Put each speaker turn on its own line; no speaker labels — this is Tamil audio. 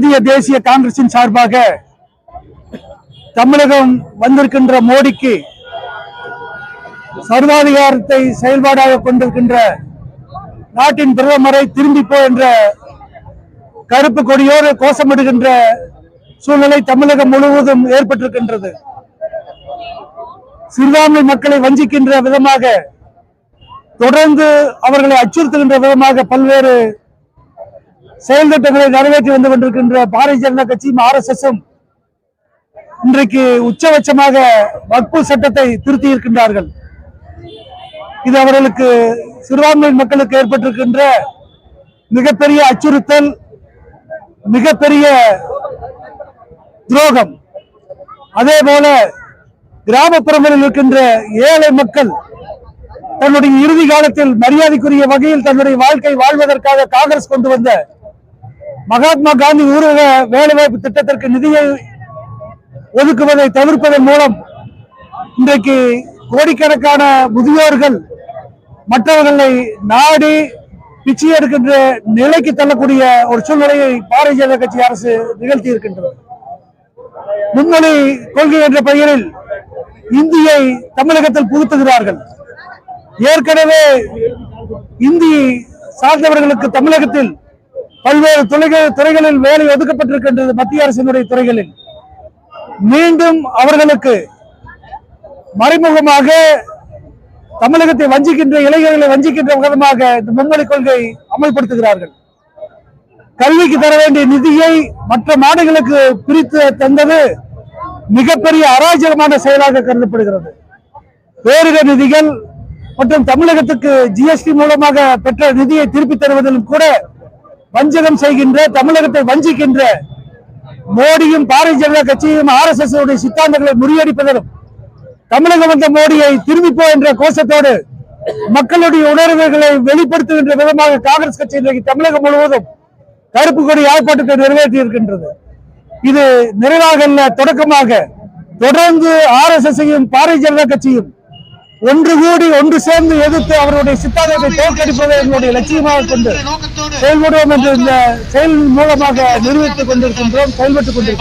இந்திய தேசிய காங்கிரசின் சார்பாக தமிழகம் வந்திருக்கின்ற மோடிக்கு சர்வாதிகாரத்தை செயல்பாடாக கொண்டிருக்கின்ற நாட்டின் பிரதமரை திரும்பி போ என்ற கருப்பு கொடியோடு கோஷமிடுகின்ற சூழ்நிலை தமிழகம் முழுவதும் ஏற்பட்டிருக்கின்றது. சிறுபான்மை மக்களை வஞ்சிக்கின்ற விதமாக தொடர்ந்து அவர்களை அச்சுறுத்துகின்ற விதமாக பல்வேறு செயல் திட்டங்களை நிறைவேற்றி வந்து கொண்டிருக்கின்ற பாரதிய ஜனதா கட்சியும் ஆர் எஸ் இன்றைக்கு உச்சபட்சமாக வக்பு சட்டத்தை திருத்தி இருக்கின்றார்கள் இது அவர்களுக்கு சிறுபான்மை மக்களுக்கு ஏற்பட்டிருக்கின்ற மிகப்பெரிய அச்சுறுத்தல் மிகப்பெரிய துரோகம். அதே போல கிராமப்புறங்களில் இருக்கின்ற ஏழை மக்கள் தன்னுடைய இறுதி காலத்தில் மரியாதைக்குரிய வகையில் தன்னுடைய வாழ்க்கை வாழ்வதற்காக காங்கிரஸ் கொண்டு வந்த மகாத்மா காந்தி ஊரக வேலைவாய்ப்பு திட்டத்திற்கு நிதியை ஒதுக்குவதை தவிர்ப்பதன் மூலம் இன்றைக்கு கோடிக்கணக்கான முதியோர்கள் மற்றவர்களை நாடி பிச்சை எடுக்கின்ற நிலைக்கு தள்ளக்கூடிய ஒரு சூழ்நிலையை பாரதிய ஜனதா கட்சி அரசு நிகழ்த்தி இருக்கின்றது. முன்னணி கொள்கை என்ற பெயரில் இந்தியை தமிழகத்தில் புகுத்துகிறார்கள். ஏற்கனவே இந்தி சார்ந்தவர்களுக்கு தமிழகத்தில் பல்வேறு துறைகள் துறைகளில் வேலை ஒதுக்கப்பட்டிருக்கின்றது மத்திய அரசினுடைய துறைகளில். மீண்டும் அவர்களுக்கு மறைமுகமாக தமிழகத்தை வஞ்சிக்கின்ற இளைஞர்களை வஞ்சிக்கின்ற விதமாக இந்த மும்மொழி கொள்கை அமல்படுத்துகிறார்கள். கல்விக்கு தர வேண்டிய நிதியை மற்ற மாநிலங்களுக்கு பிரித்து தந்தது மிகப்பெரிய அராஜகமான செயலாக கருதப்படுகிறது. பேரிடர் நிதிகள் மற்றும் தமிழகத்துக்கு ஜிஎஸ்டி மூலமாக பெற்ற நிதியை திருப்பி தருவதிலும் கூட வஞ்சகம் செய்கின்ற தமிழகத்தை வஞ்சிக்கின்ற மோடியும் பாரதிய ஜனதா கட்சியும் ஆர் எஸ் எஸ் சித்தாந்தங்களை முறியடிப்பதிலும் தமிழகம் வந்த மோடியை திரும்பிப்போ என்ற கோஷத்தோடு மக்களுடைய உணர்வுகளை வெளிப்படுத்துகின்ற விதமாக காங்கிரஸ் கட்சி இன்றைக்கு தமிழகம் முழுவதும் கருப்பு கொடி ஆர்ப்பாட்டத்தை நிறைவேற்றி இருக்கின்றது இது நிறைவாக அல்ல தொடக்கமாக தொடர்ந்து R S S Bharatiya Janata கட்சியும் ஒன்று கூடி ஒன்று சேர்ந்து எதிர்த்து அவருடைய சித்தாந்தத்தை தோற்கடிப்பதை எங்களுடைய லட்சியமாக கொண்டு செயல்படுவோம் என்று இந்த செயல் மூலமாக நிரூபித்துக் கொண்டிருக்கின்றோம் செயல்பட்டுக் கொண்டிருக்கிறோம்